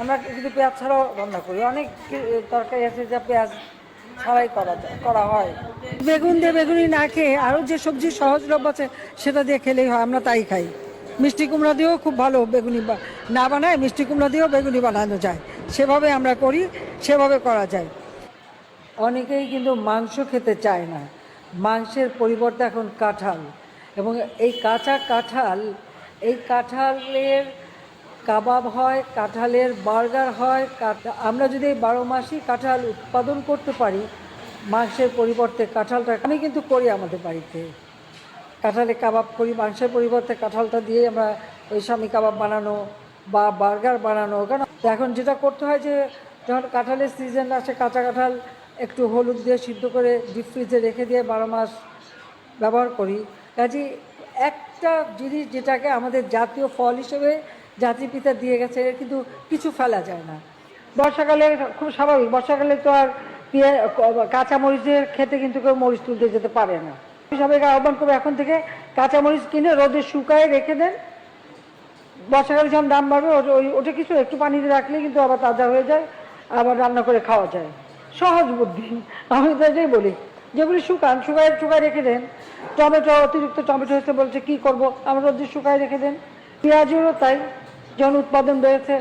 আমরা কিন্তু পেঁয়াজ ছাড়াও রান্না করি, অনেক তরকারি আছে যা পেঁয়াজ ছাড়াই করা যায়, করা হয়। বেগুন দিয়ে বেগুনি না খেয়ে আরও যে সবজি সহজলভ্য আছে, সেটা দিয়ে খেলেই হয়, আমরা তাই খাই। মিষ্টি কুমড়া দিয়েও খুব ভালো বেগুনি না বানায়, মিষ্টি কুমড়া দিয়েও বেগুনি বানানো যায়। সেভাবে আমরা করি, সেভাবে করা যায়। অনেকেই কিন্তু মাংস খেতে চায় না। মাংসের পরিবর্তে এখন কাঁঠাল। এবং এই কাঁচা কাঁঠাল, এই কাঁঠালের কাবাব হয়, কাঁঠালের বার্গার হয় আমরা যদি বারো মাসই কাঁঠাল উৎপাদন করতে পারি, মাংসের পরিবর্তে কাঁঠালটা, আমি কিন্তু করি আমাদের বাড়িতে। কাঁঠালে কাবাব করি, মাংসের পরিবর্তে কাঁঠালটা দিয়ে আমরা ওই স্বামী কাবাব বানানো বা বার্গার বানানো। কেন এখন যেটা করতে হয় যে, যখন কাঁঠালের সিজন আসে, কাঁচা কাঁঠাল একটু হলুদ দিয়ে সিদ্ধ করে ডিপ ফ্রিজে রেখে দিয়ে বারো মাস ব্যবহার করি। কাজে একটা জিনিস যেটাকে আমাদের জাতীয় ফল হিসেবে জাতিপিতা দিয়ে গেছে কিন্তু কিছু ফেলা যায় না। বর্ষাকালে খুব স্বাভাবিক, বর্ষাকালে তো আর পেঁয়া- কাঁচা মরিচের খেতে কিন্তু কেউ মরিচ তুলতে যেতে পারে না। সবাইকে আহ্বান করব এখন থেকে কাঁচা মরিচ কিনে রোদে শুকায় রেখে দেন। বর্ষাকালে যখন দাম বাড়বে ওটা- ওই ওটা কিছু একটু পানিতে রাখলে কিন্তু আবার তাজা হয়ে যায়, আবার রান্না করে খাওয়া যায়। সহজ বুদ্ধি, আমি তো এটাই বলি। যেগুলি শুকান, শুকায় শুকায় রেখে দেন। টমেটো, অতিরিক্ত টমেটো হচ্ছে বলছে, কি করব? আমরা রোদে শুকায় রেখে দেন। পেঁয়াজেরও তাই। যখন উৎপাদন বেড়েছে